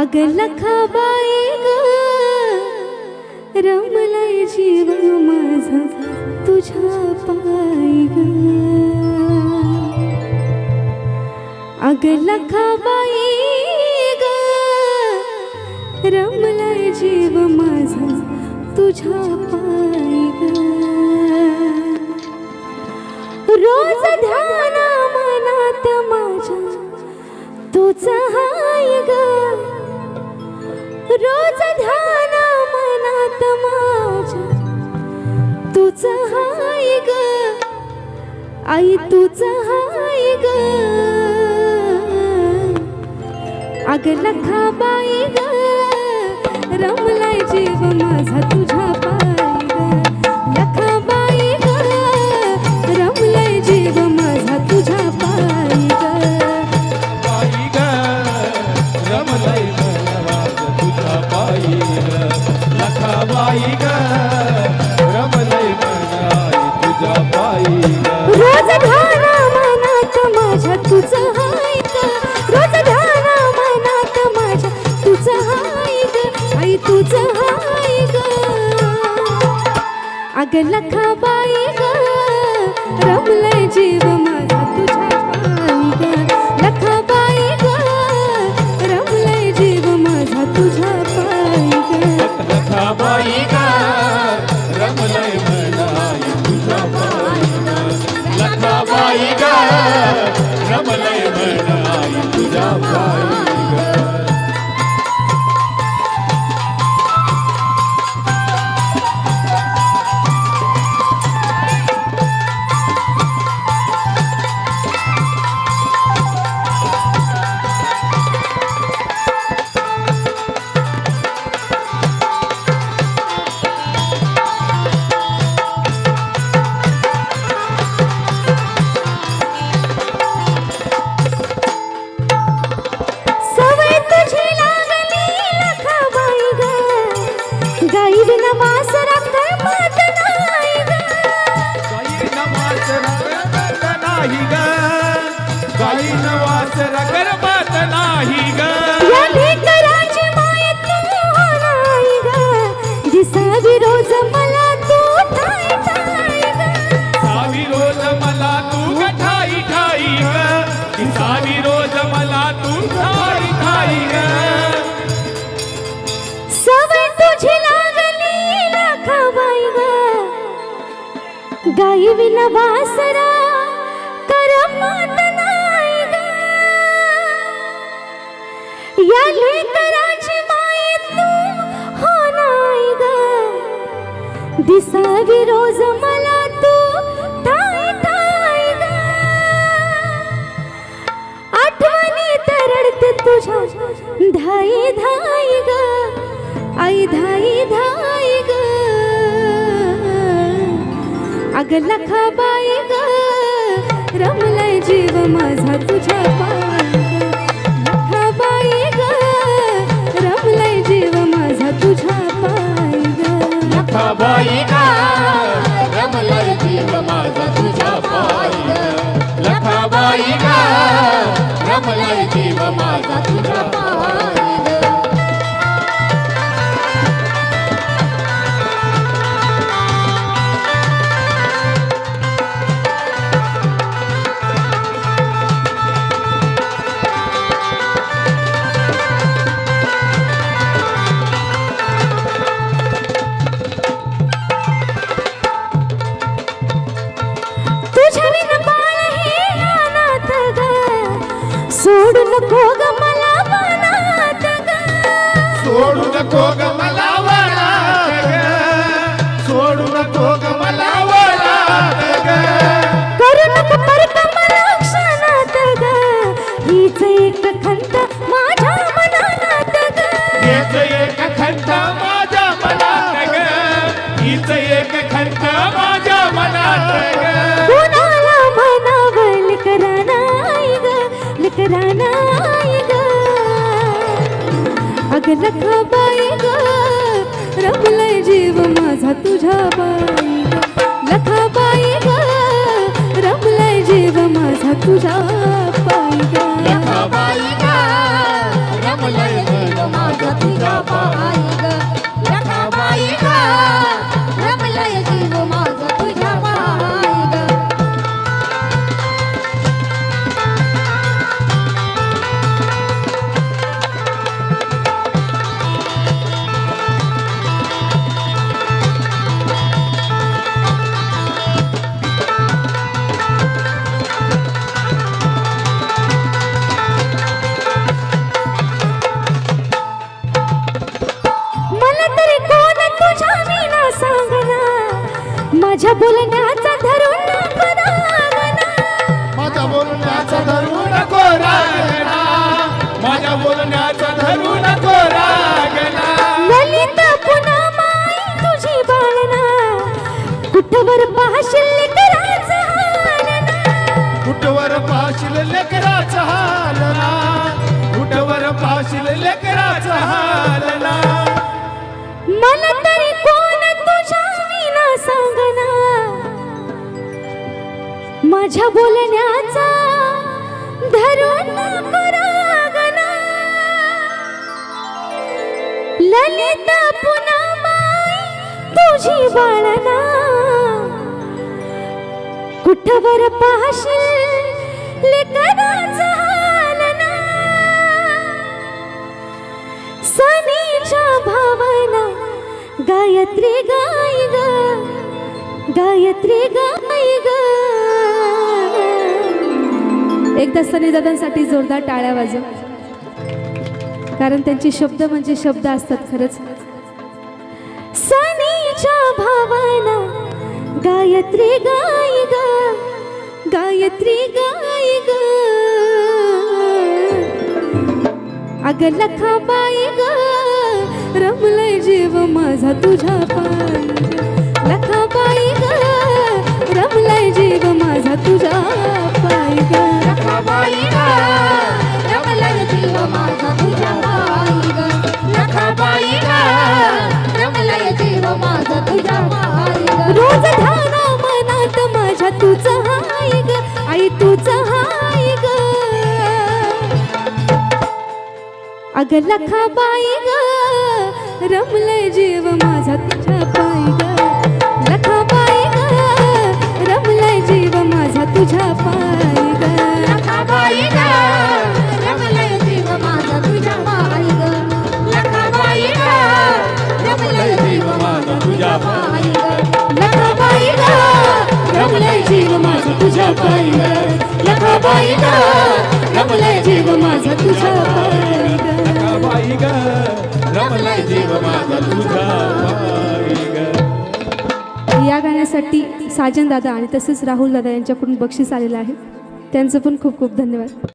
अग लखाबाई ग रमलय जीव माझा तुझ्या पायी ग अग लखाबाई ग रमलय जीव माझा तुझ्या पायी ग रोज ध्यान मनात माझ्या तुझ हाय ग। अग लखाबाई ग रमलाय जीव माझा तुझ्या पायी ग लखाबाई ग रमलाय जीव माझा तुझ्या पायी ग पायी ग रमलाय मनवाद तुझ्या पायी ग लखाबाई ग अग लखाबाई ग रमला वासरा नाही ग या लेकराची माय तू हो नाही ग दिसावी रोज मला तू ठाय ठाय ग आठवणी तरडते तुझ्या धाई धाई ग आई धाई धाई ग अग लखा बाई ग रमलाय जीव माझा तुझ्या लखा बाई लखाबाई ग रमलाय जीव माझा तुझ्या पाय ग लखाबाई ग रमलाय जीव माझा तुझ्या पायी ग लखाबाई ग रमलय जीव माझा तुझ्या సోడున కోగమల సోడున కోగమ नको ग. मला रमलाय जीव माझा तुझ्या बाई ग. लखाबाई ग. रमलाय जीव माझा तुझ्या बाई ग. लखाबाई रमलय जीव माझा तुझ्या बाई ग. पाशील लेकराचा हालना उठवर पाशील लेकराचा हालना मला तरी कोण तुझ्या विना सांगना. माझ्या बोलण्याचा धरून नको रागना पुन्हा माई तुझी बाळना. कुठवर पाहशील सनीच्या भावना गायत्री गाय ग गायत्री गाय ग. एकदा सनी दादांसाठी जोरदार टाळ्या वाजव. कारण त्यांचे शब्द म्हणजे शब्द असतात खरंच. सनीच्या भावना गायत्री गाय ग. गायत्री गाय ग. अग लखाबाई ग रमलय जीव माझा तुझ्या अग लखाबाई ग रमलय जीव माझा तुझ्या पायी ग लखाबाई ग रमलय जीव माझा तुझ्या पायी ग लखाबाई ग, रमलय जीव माझा तुझ्या पायी ग. लखाबाई ग, रमलय जीव माझा तुझ्या पायी ग. लखाबाई ग रमलय जीव माझा तुझ्या पायी ग लखाबाई ग रमलय जीव माझा तुझ्या पायी बाई ग रमलाय जीव माझा तुझा बाई ग या गाण्यासाठी साजन दादा आणि तसेच राहुल दादा यांच्याकडून बक्षीस आलेलं आहे. त्यांचं पण खूप खूप धन्यवाद.